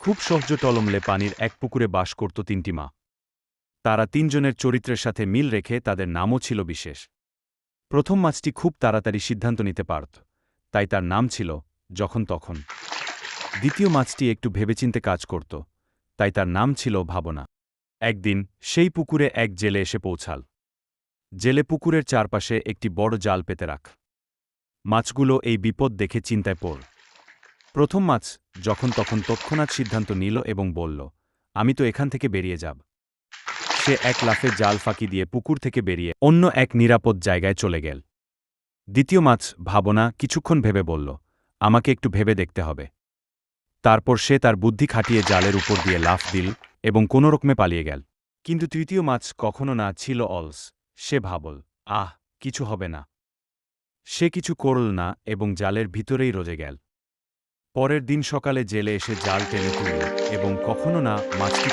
খুব সহজ টলমলে পানির এক পুকুরে বাস করত তিনটি মা। তারা তিনজনের চরিত্রের সাথে মিল রেখে তাদের নামও ছিল বিশেষ। প্রথম মাছটি খুব তাড়াতাড়ি সিদ্ধান্ত নিতে পারত, তাই তার নাম ছিল যখন তখন। দ্বিতীয় মাছটি একটু ভেবেচিন্তে কাজ করত, তাই তার নাম ছিল ভাবনা। একদিন সেই পুকুরে এক জেলে এসে পৌঁছাল। জেলে পুকুরের চারপাশে একটি বড় জাল পেতে রাখ। মাছগুলো এই বিপদ দেখে চিন্তায় পড়। প্রথম মাছ যখন তখন তৎক্ষণাৎ সিদ্ধান্ত নিল এবং বলল, আমি তো এখান থেকে বেরিয়ে যাব। সে এক লাফে জাল ফাঁকি দিয়ে পুকুর থেকে বেরিয়ে অন্য এক নিরাপদ জায়গায় চলে গেল। দ্বিতীয় মাছ ভাবনা কিছুক্ষণ ভেবে বলল, আমাকে একটু ভেবে দেখতে হবে। তারপর সে তার বুদ্ধি খাটিয়ে জালের উপর দিয়ে লাফ দিল এবং কোনোরকমে পালিয়ে গেল। কিন্তু তৃতীয় মাছ কখনো না ছিল অলস। সে ভাবল, আহ, কিছু হবে না। সে কিছু করল না এবং জালের ভিতরেই রোজে গেল। পরের দিন সকালে জেলে এসে জাল টেনে তুলল এবং কখনো না মাছটি